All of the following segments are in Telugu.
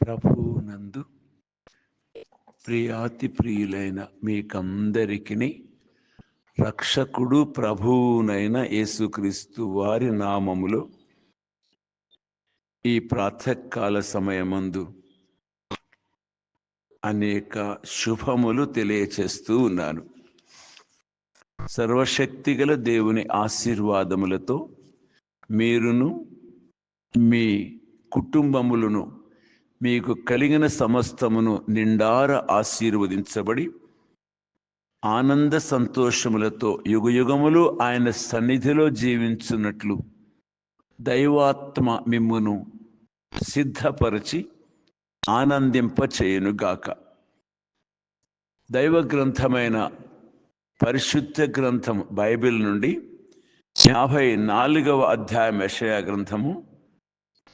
ప్రభునందు ప్రియాతి ప్రియులైన మీకందరికీ రక్షకుడు ప్రభువునైన యేసుక్రీస్తు వారి నామములో ఈ ప్రాతకాల సమయమందు అనేక శుభములు తెలియచేస్తూ ఉన్నాను. సర్వశక్తిగల దేవుని ఆశీర్వాదములతో మీరును మీ కుటుంబములను మీకు కలిగిన సమస్తమును నిండార ఆశీర్వదించబడి ఆనంద సంతోషములతో యుగయుగములు ఆయన సన్నిధిలో జీవించున్నట్లు దైవాత్మ మిమ్మును సిద్ధపరచి ఆనందింప చేయునుగాక దైవ గ్రంథమైన పరిశుద్ధ గ్రంథం బైబిల్ నుండి యాభై నాలుగవ అధ్యాయం యషయా గ్రంథము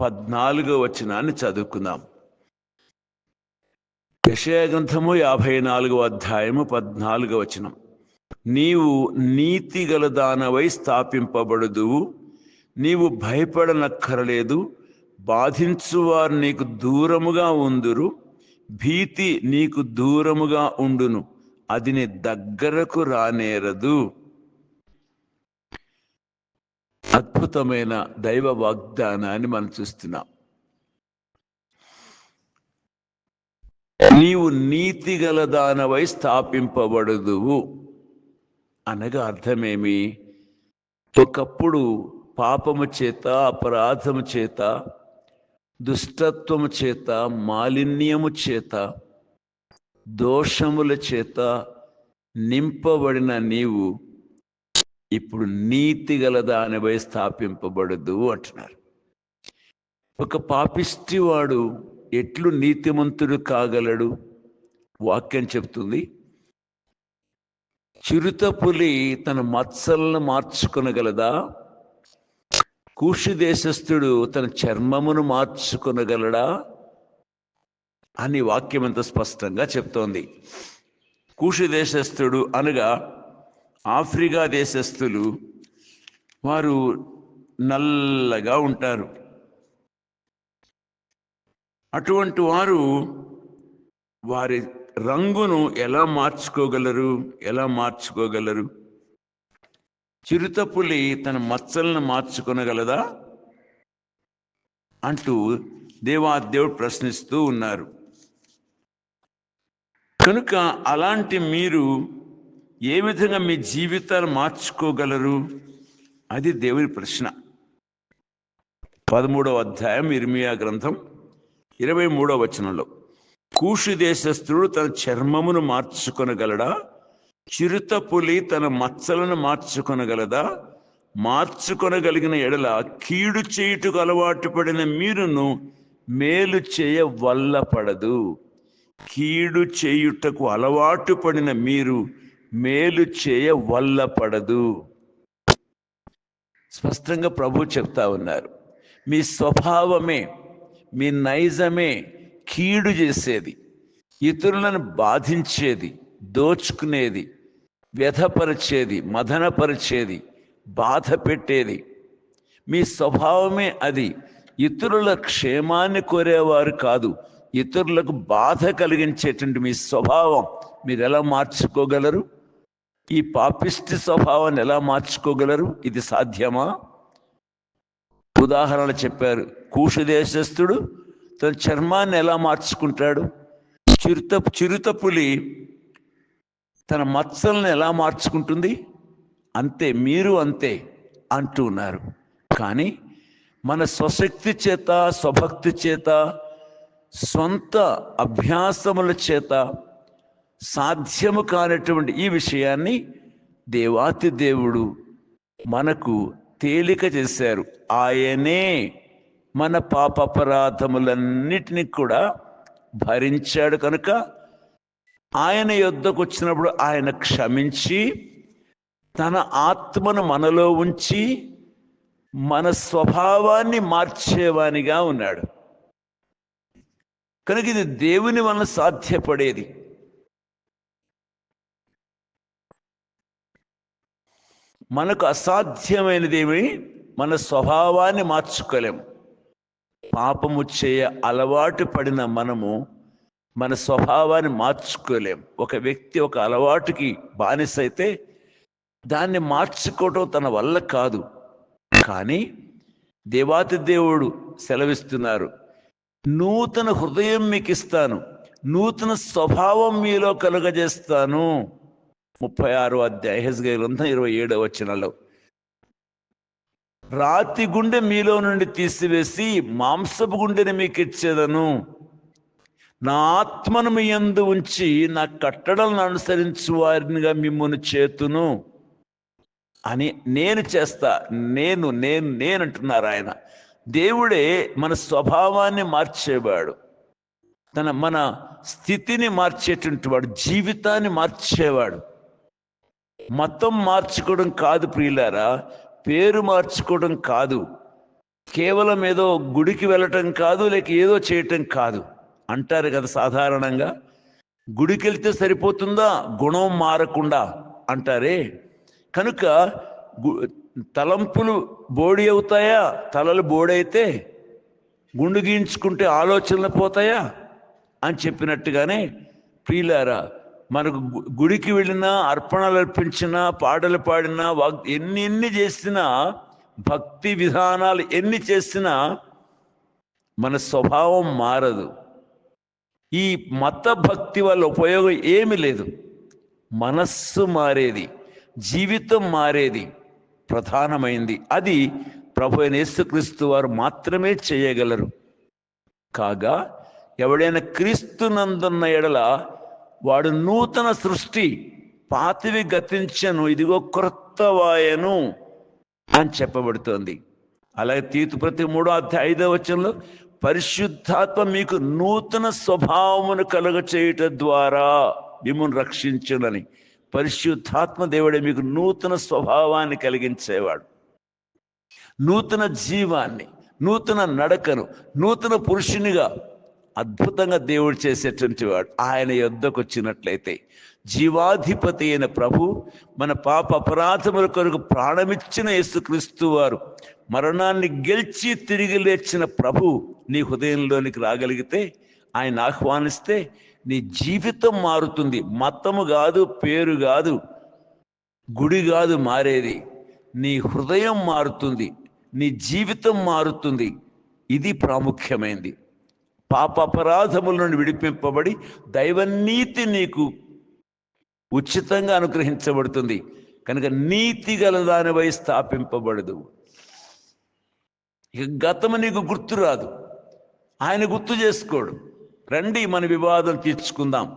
పద్నాలుగవ వచనాన్ని చదువుకుందాం. యషయ గ్రంథము యాభై నాలుగవ అధ్యాయము పద్నాలుగవ వచనం. నీవు నీతి గల దానవై స్థాపింపబడుదువు నీవు భయపడనక్కరలేదు బాధించువారు నీకు దూరముగా ఉందురు భీతి నీకు దూరముగా ఉండును అది నీ దగ్గరకు రానేరదు. అద్భుతమైన దైవ వాగ్దానాన్ని మనం చూస్తున్నాం. నీవు నీతి గల దానవై స్థాపింపబడదువు అనగా అర్థమేమి? ఒకప్పుడు పాపము చేత అపరాధము చేత దుష్టత్వము చేత మాలిన్యము చేత దోషముల చేత నింపబడిన నీవు ఇప్పుడు నీతి గలదానిపై స్థాపింపబడదు అంటున్నారు. ఒక పాపిష్టివాడు ఎట్లు నీతిమంతుడు కాగలడు? వాక్యం చెప్తుంది. చిరుత పులి తన మత్సలను మార్చుకొనగలదా? కూషి దేశస్థుడు తన చర్మమును మార్చుకొనగలడా? అని వాక్యం ఎంత స్పష్టంగా చెప్తోంది. కూషి దేశస్థుడు అనగా ఆఫ్రికా దేశస్థులు వారు నల్లగా ఉంటారు. అటువంటి వారు వారి రంగును ఎలా మార్చుకోగలరు? ఎలా మార్చుకోగలరు? చిరుతపులి తన మచ్చలను మార్చుకొనగలదా? అంటూ దేవాదేవుడు ప్రశ్నిస్తూ ఉన్నారు. కనుక అలాంటి మీరు ఏ విధంగా మీ జీవితాలు మార్చుకోగలరు? అది దేవుని ప్రశ్న. పదమూడవ అధ్యాయం ఇర్మియా గ్రంథం. ఇరవై మూడో వచనంలో కూషి దేశస్థుడు తన చర్మమును మార్చుకొనగలడా? చిరుత పులి తన మచ్చలను మార్చుకొనగలదా? మార్చుకొనగలిగిన ఎడల కీడు చేయుటకు అలవాటు పడిన మీరును మేలు చేయ వల్ల పడదు కీడు చేయుటకు అలవాటు పడిన మీరు మేలు చేయ వల్ల పడదు స్పష్టంగా ప్రభు చెప్తా ఉన్నారు. మీ స్వభావమే మీ నైజమే కీడు చేసేది. ఇతరులను బాధించేది దోచుకునేది వ్యధపరిచేది మదనపరిచేది బాధ పెట్టేది. మీ స్వభావమే అది. ఇతరుల క్షేమాన్ని కోరేవారు కాదు. ఇతరులకు బాధ కలిగించేటువంటి మీ స్వభావం మీరు ఎలా మార్చుకోగలరు? ఈ పాపిష్టి స్వభావాన్ని ఎలా మార్చుకోగలరు? ఇది సాధ్యమా? ఉదాహరణలు చెప్పారు. కూషు దేశస్థుడు తన చర్మాన్ని ఎలా మార్చుకుంటాడు? చిరుత చిరుత పులి తన మచ్చలను ఎలా మార్చుకుంటుంది? అంతే మీరు అంతే అంటూ ఉన్నారు. కానీ మన స్వశక్తి చేత స్వభక్తి చేత సొంత అభ్యాసముల చేత సాధ్యము కానటువంటి ఈ విషయాన్ని దేవాతి దేవుడు మనకు తేలిక చేశారు. ఆయనే మన పాపపరాధములన్నిటినీ కూడా భరించాడు కనుక ఆయన యుద్ధకు వచ్చినప్పుడు ఆయన క్షమించి తన ఆత్మను మనలో ఉంచి మన స్వభావాన్ని మార్చేవానిగా ఉన్నాడు. కనుక ఇది దేవుని వలన సాధ్యపడేది. మనకు అసాధ్యమైనదేమి? మన స్వభావాన్ని మార్చుకోలేము పాపము చేయ అలవాటు పడిన మనము మన స్వభావాన్ని మార్చుకోలేం. ఒక వ్యక్తి ఒక అలవాటుకి బానిస అయితే దాన్ని మార్చుకోవటం తన వల్ల కాదు. కానీ దేవాతి దేవుడు సెలవిస్తున్నారు. నూతన హృదయం మీకు ఇస్తాను నూతన స్వభావం మీలో కలుగజేస్తాను. ముప్పై ఆరు అధ్యాయ హెస్గై గ్రంథం ఇరవై ఏడవ వచనంలో. రాతి గుండె మీలో నుండి తీసివేసి మాంసపు గుండెని మీకు ఇచ్చేదను నా ఆత్మను మీ ఎందు ఉంచి నా కట్టడలను అనుసరించు వారినిగా మిమ్మల్ని చేతును. అని నేను చేస్తా నేను నేను నేను అంటున్నారు ఆయన. దేవుడే మన స్వభావాన్ని మార్చేవాడు. తన మన స్థితిని మార్చేటువంటి వాడు జీవితాన్ని మార్చేవాడు. మతం మార్చుకోవడం కాదు ప్రియులారా పేరు మార్చుకోవడం కాదు. కేవలం ఏదో గుడికి వెళ్ళటం కాదు లేక ఏదో చేయటం కాదు. అంటారు కదా సాధారణంగా గుడికి వెళ్తే సరిపోతుందా గుణం మారకుండా అంటారే. కనుక గు- తలంపులు బోడి అవుతాయా తలలు బోడైతే గుండు గీయించుకుంటే ఆలోచనలు పోతాయా అని చెప్పినట్టుగానే ప్రియులారా మనకు గు- గుడికి వెళ్ళినా అర్పణలు అర్పించినా పాటలు పాడినా వాగ్ ఎన్ని ఎన్ని చేసినా భక్తి విధానాలు ఎన్ని చేసినా మన స్వభావం మారదు. ఈ మత భక్తి వల్ల ఉపయోగం ఏమి లేదు. మనస్సు మారేది జీవితం మారేది ప్రధానమైంది. అది ప్రభు యేసుక్రీస్తు వారు మాత్రమే చేయగలరు. కాగా ఎవడైనా క్రీస్తునందున్న ఎడల వాడు నూతన సృష్టి పాతివి గతించను ఇదిగో క్రొత్త వాయను అని చెప్పబడుతోంది. అలాగే తీతు ప్రతి మూడో అధ్యాయ ఐదో వచనంలో పరిశుద్ధాత్మ మీకు నూతన స్వభావమును కలుగ చేయుట ద్వారా మిమ్మల్ని రక్షించునని. పరిశుద్ధాత్మ దేవుడే మీకు నూతన స్వభావాన్ని కలిగించేవాడు. నూతన జీవాన్ని నూతన నడకను నూతన పురుషునిగా అద్భుతంగా దేవుడు చేసేటువంటి వాడు. ఆయన యొద్దకు వచ్చినట్లయితే జీవాధిపతి అయిన ప్రభు మన పాప అపరాధముల కొరకు ప్రాణమిచ్చిన యేసుక్రీస్తు వారు మరణాన్ని గెలిచి తిరిగి లేచిన ప్రభు నీ హృదయంలోనికి రాగలిగితే ఆయన ఆహ్వానిస్తే నీ జీవితం మారుతుంది. మతము కాదు పేరు కాదు గుడి కాదు మారేది. నీ హృదయం మారుతుంది నీ జీవితం మారుతుంది. ఇది ప్రాముఖ్యమైనది పాప అపరాధముల నుండి విడిపింపబడి దైవనీతి నీకు ఉచితంగా అనుగ్రహించబడుతుంది. కనుక నీతి గల దానిపై స్థాపింపబడదు. ఇక గతము నీకు గుర్తు రాదు. ఆయన గుర్తు చేసుకోడు. రండి మన వివాదం తీర్చుకుందాం.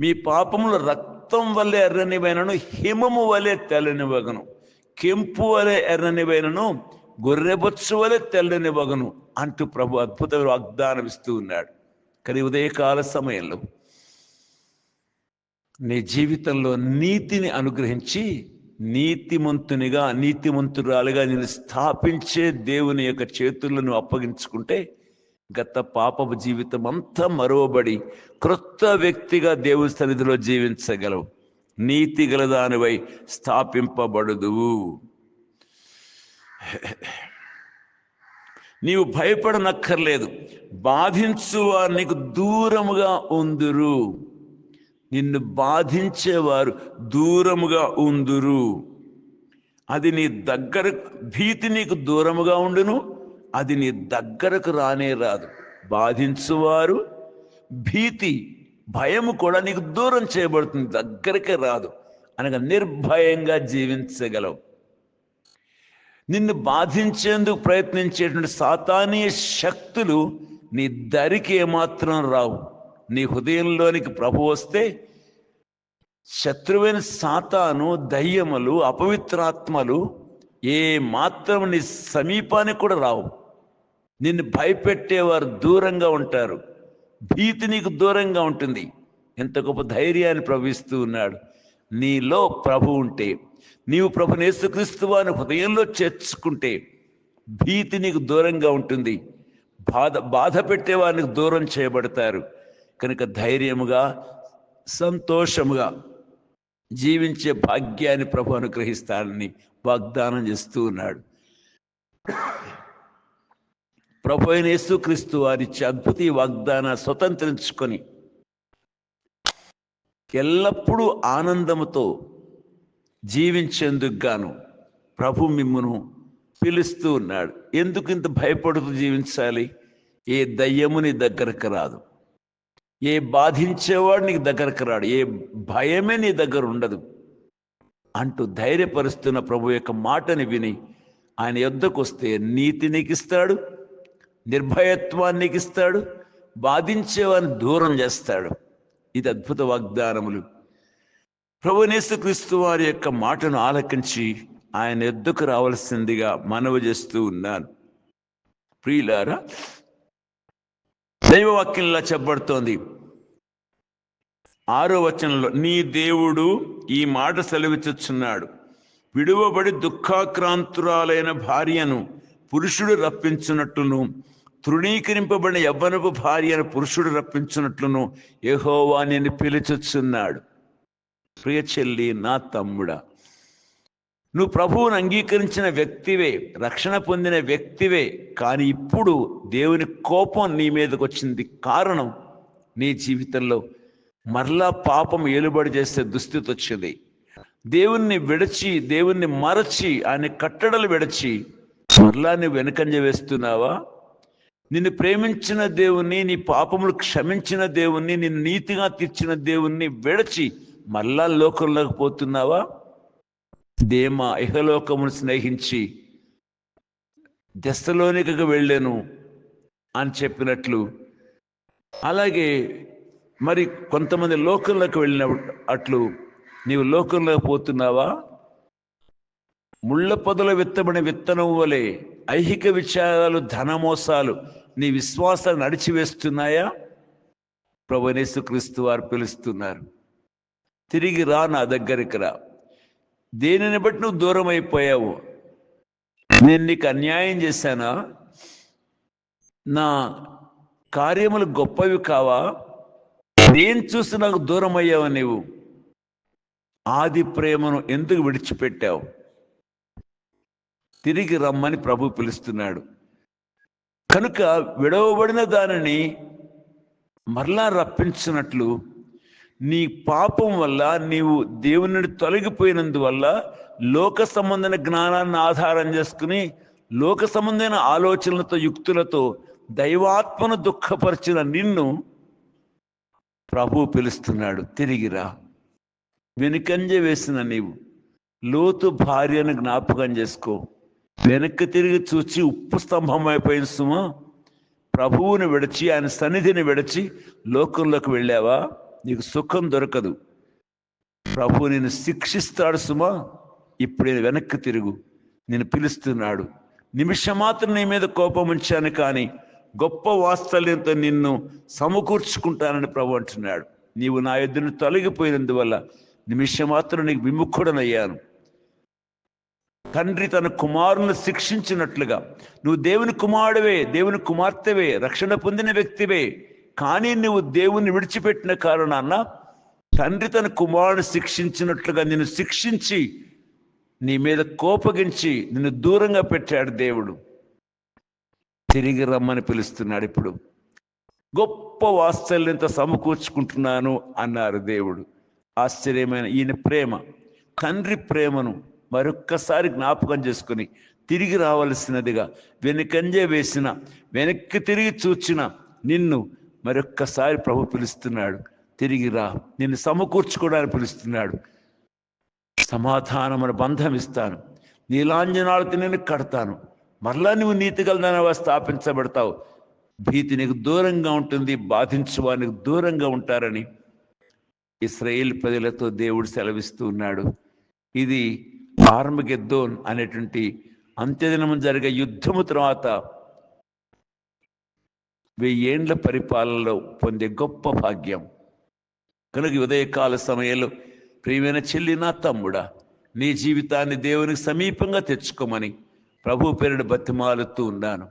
మీ పాపములు రక్తం వల్లే ఎర్రనివైనను హిమము వలె తెల్లనివగను. కెంపు వలె ఎర్రనివైనను గొర్రెబొచ్చు వలె తెల్లనివగను అంటూ ప్రభు అద్భుత వాగ్దానం ఇస్తూ ఉన్నాడు. కానీ ఉదయకాల సమయంలో నీ జీవితంలో నీతిని అనుగ్రహించి నీతిమంతునిగా నీతిమంతురాలుగా నేను స్థాపించే దేవుని యొక్క చేతులను అప్పగించుకుంటే గత పాపపు జీవితం అంతా మరువబడి క్రొత్త వ్యక్తిగా దేవుని సన్నిధిలో జీవించగలవు. నీతి గలదానివై స్థాపింపబడదు నీవు భయపడనక్కర్లేదు. బాధించువారు నీకు దూరముగా ఉందురు. నిన్ను బాధించేవారు దూరముగా ఉందురు. అది నీ దగ్గర భీతి నీకు దూరముగా ఉండును. అది నీ దగ్గరకు రానే రాదు. బాధించువారు భీతి భయము కూడా నీకు దూరం చేయబడుతుంది. దగ్గరికి రాదు. అనగా నిర్భయంగా జీవించగలవు. నిన్ను బాధించేందుకు ప్రయత్నించేటువంటి సాతానీయ శక్తులు నీ దరికి ఏమాత్రం రావు. నీ హృదయంలోనికి ప్రభు వస్తే శత్రువైన సాతాను దయ్యములు అపవిత్రాత్మలు ఏ మాత్రం నీ సమీపానికి కూడా రావు. నిన్ను భయపెట్టేవారు దూరంగా ఉంటారు. భీతి నీకు దూరంగా ఉంటుంది. ఎంత గొప్ప ధైర్యాన్ని ప్రవహిస్తూ ఉన్నాడు. నీలో ప్రభు ఉంటే నీవు ప్రభు యేసుక్రీస్తు వారిని హృదయంలో చేర్చుకుంటే భీతి నీకు దూరంగా ఉంటుంది. బాధ బాధ పెట్టే వారికి దూరం చేయబడతారు. కనుక ధైర్యముగా సంతోషముగా జీవించే భాగ్యాన్ని ప్రభు అనుగ్రహిస్తానని వాగ్దానం చేస్తూ ఉన్నాడు. ప్రభు అయిన యేసుక్రీస్తు వారిచ్చే అద్భుత వాగ్దాన స్వతంత్రించుకొని ఎల్లప్పుడూ ఆనందముతో జీవించేందుకు గాను ప్రభు మిమ్మును పిలుస్తూ ఉన్నాడు. ఎందుకు ఇంత భయపడుతూ జీవించాలి? ఏ దయ్యము నీ దగ్గరకు రాదు. ఏ బాధించేవాడు నీకు దగ్గరకు రాడు. ఏ భయమే నీ దగ్గర ఉండదు. అంటూ ధైర్యపరుస్తున్న ప్రభు యొక్క మాటని విని ఆయన యుద్ధకు వస్తే నీతి నీకు ఇస్తాడు నిర్భయత్వాన్ని నీకు ఇస్తాడు బాధించేవాడిని దూరం చేస్తాడు. ఇది అద్భుత వాగ్దానములు. ప్రభునేసుక్రీస్తు వారి యొక్క మాటను ఆలకించి ఆయన ఎద్దుకు రావలసిందిగా మనవి చేస్తూ ఉన్నాను. ప్రియులారా దైవవాక్యంలా చెప్పబడుతోంది ఆరో వచనంలో నీ దేవుడు ఈ మాట సెలవిచ్చుచున్నాడు. విడువబడి దుఃఖాక్రాంతురాలైన భార్యను పురుషుడు రప్పించున్నట్లును తృణీకరింపబడిన యవ్వనపు భార్యను పురుషుడు రప్పించున్నట్లును యహోవా నేను పిలుచుచున్నాడు. ప్రియ చెల్లి నా తమ్ముడా నువ్వు ప్రభువును అంగీకరించిన వ్యక్తివే రక్షణ పొందిన వ్యక్తివే కానీ ఇప్పుడు దేవుని కోపం నీ మీదకి వచ్చింది కారణం నీ జీవితంలో మరలా పాపం ఏలుబడి చేసే దుస్థితి వచ్చింది. దేవుణ్ణి విడచి దేవుణ్ణి మరచి ఆయన కట్టడలు విడచి మరలా నువ్వు వెనకంజ వేస్తున్నావా? నిన్ను ప్రేమించిన దేవుణ్ణి నీ పాపములు క్షమించిన దేవుణ్ణి నిన్ను నీతిగా తీర్చిన దేవుణ్ణి విడచి మళ్ళా లోకంలోకి పోతున్నావా? దేమ ఇహలోకమును స్నేహించి దశలోనికి వెళ్ళాను అని చెప్పినట్లు. అలాగే మరి కొంతమంది లోకంలోకి వెళ్ళిన అట్లు నీవు లోకంలోకి పోతున్నావా? ముళ్ళ పొదల విత్తబడిన విత్తనం వలె ఐహిక విచారాలు ధనమోసాలు నీ విశ్వాసాన్ని నడిచివేస్తున్నాయా? ప్రభునేసు క్రీస్తు వారు పిలుస్తున్నారు. తిరిగి రా నా దగ్గరికి రా. దేనిని బట్టి నువ్వు దూరం అయిపోయావు నేను నీకు అన్యాయం చేశానా? నా కార్యములు గొప్పవి కావా? నేను చూసి నాకు దూరం అయ్యావా నీవు? ఆది ప్రేమను ఎందుకు విడిచిపెట్టావు? తిరిగి రమ్మని ప్రభు పిలుస్తున్నాడు. కనుక విడవబడిన దానిని మరలా రప్పించినట్లు నీ పాపం వల్ల నీవు దేవుని నుండి తొలగిపోయినందువల్ల లోక సంబంధమైన జ్ఞానాన్ని ఆధారం చేసుకుని లోక సంబంధమైన ఆలోచనలతో యుక్తులతో దైవాత్మను దుఃఖపరిచిన నిన్ను ప్రభు పిలుస్తున్నాడు. తిరిగిరా వెనుకంజ వేసిన నీవు. లోతు భార్యను జ్ఞాపకం చేసుకో. వెనక్కి తిరిగి చూచి ఉప్పు స్తంభం అయిపోయిన సుమా ప్రభువుని విడిచి ఆయన సన్నిధిని విడిచి లోకంలోకి వెళ్ళావా? నీకు సుఖం దొరకదు. ప్రభు నేను శిక్షిస్తాడు సుమా. ఇప్పుడు నేను వెనక్కి తిరుగు. నేను పిలుస్తున్నాడు. నిమిషం మాత్రం నీ మీద కోపం ఉంచాను కానీ గొప్ప వాత్సల్యంతో నిన్ను సమకూర్చుకుంటానని ప్రభు అంటున్నాడు. నీవు నా ఎదురు తొలగిపోయినందువల్ల నిమిషం మాత్రం నీకు విముఖుడనయ్యాను. తండ్రి తన కుమారుని శిక్షించినట్లుగా. నువ్వు దేవుని కుమారుడివే దేవుని కుమార్తెవే రక్షణ పొందిన వ్యక్తివే. కానీ నువ్వు దేవుణ్ణి విడిచిపెట్టిన కారణాన తండ్రి తన కుమారుని శిక్షించినట్లుగా నిన్ను శిక్షించి నీ మీద కోపగించి నిన్ను దూరంగా పెట్టాడు దేవుడు. తిరిగి రమ్మని పిలుస్తున్నాడు ఇప్పుడు. గొప్ప వాత్సల్యంతో సమకూర్చుకుంటున్నాను అన్నారు దేవుడు. ఆశ్చర్యమైన ఈయన ప్రేమ తండ్రి ప్రేమను మరొక్కసారి జ్ఞాపకం చేసుకుని తిరిగి రావలసినదిగా వెనుకంజే వేసిన వెనక్కి తిరిగి చూచిన నిన్ను మరొక్కసారి ప్రభు పిలుస్తున్నాడు. తిరిగి రా. నిన్ను సమకూర్చుకోవడానికి పిలుస్తున్నాడు. సమాధానమును బంధం ఇస్తాను. నీలాంజనాలతో నేను కడతాను. మరలా నువ్వు నీతిగలదానవా స్థాపించబడతావు. భీతి నీకు దూరంగా ఉంటుంది. బాధించువానికి దూరంగా ఉంటారని ఇస్రాయేల్ ప్రజలతో దేవుడు సెలవిస్తూ ఉన్నాడు. ఇది ఆర్మగెద్దోన్ అనేటువంటి అంత్యదినము జరిగే యుద్ధము తర్వాత వెయ్యేండ్ల పరిపాలనలో పొందే గొప్ప భాగ్యం. కనుక ఉదయకాల సమయంలో ప్రియమైన చెల్లి నా తమ్ముడా నీ జీవితాన్ని దేవునికి సమీపంగా తెచ్చుకోమని ప్రభు పేరుడు బతిమాలుతూ ఉన్నాను.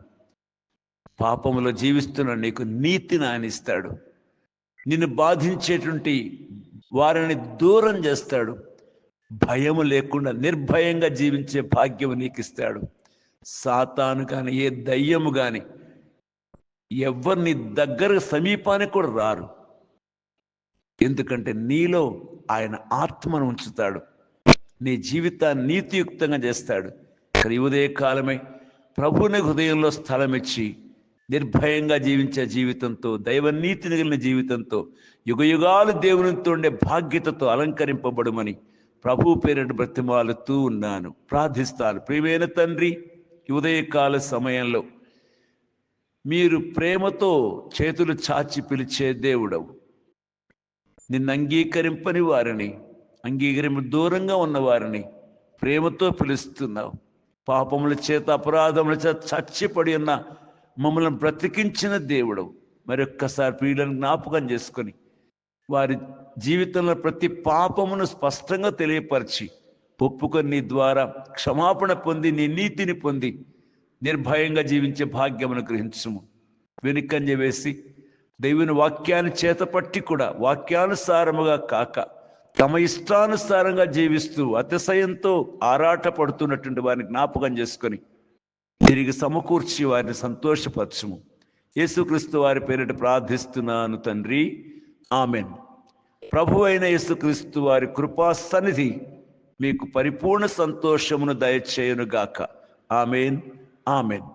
పాపములో జీవిస్తున్న నీకు నీతిని ఆయన ఇస్తాడు నిన్ను బాధించేటువంటి వారిని దూరం చేస్తాడు. భయము లేకుండా నిర్భయంగా జీవించే భాగ్యం నీకు ఇస్తాడు సాతాను కానీ ఏ దయ్యము కానీ ఎవరు నీ దగ్గర సమీపానికి కూడా రారు. ఎందుకంటే నీలో ఆయన ఆత్మను ఉంచుతాడు. నీ జీవితాన్ని నీతియుక్తంగా చేస్తాడు. కానీ ఉదయ కాలమే ప్రభుని హృదయంలో స్థలం ఇచ్చి నిర్భయంగా జీవించే జీవితంతో దైవ నీతి నిగిలిన జీవితంతో యుగయుగాలు దేవునితో ఉండే భాగ్యతతో అలంకరింపబడమని ప్రభు పేరిట బ్రతిమాలుతూ ఉన్నాను. ప్రార్థిస్తాను. ప్రియమైన తండ్రి ఉదయకాల సమయంలో మీరు ప్రేమతో చేతులు చాచి పిలిచే దేవుడవు. నిన్ను అంగీకరింపని వారిని అంగీకరింపు దూరంగా ఉన్నవారిని ప్రేమతో పిలుస్తున్నావు. పాపముల చేత అపరాధముల చేత చచ్చిపడి ఉన్న మమ్మల్ని బ్రతికించిన దేవుడు మరొక్కసారి ప్రియులను జ్ఞాపకం చేసుకొని వారి జీవితంలో ప్రతి పాపమును స్పష్టంగా తెలియపరిచి ఒప్పుకొని నీ ద్వారా క్షమాపణ పొంది నీ నీతిని పొంది నిర్భయంగా జీవించే భాగ్యమును గ్రహించుము వెనుకంజ వేసి దేవుని వాక్యాన్ని చేతపట్టి కూడా వాక్యానుసారముగా కాక తమ ఇష్టానుసారంగా జీవిస్తూ అతిశయంతో ఆరాట పడుతున్నటువంటి వారిని జ్ఞాపకం చేసుకొని తిరిగి సమకూర్చి వారిని సంతోషపరచము. యేసుక్రీస్తు వారి పేరిట ప్రార్థిస్తున్నాను తండ్రి. ఆమెన్. ప్రభు అయిన యేసుక్రీస్తు వారి కృపా సన్నిధి మీకు పరిపూర్ణ సంతోషమును దయచేయునుగాక. ఆమెన్. ఆమెన్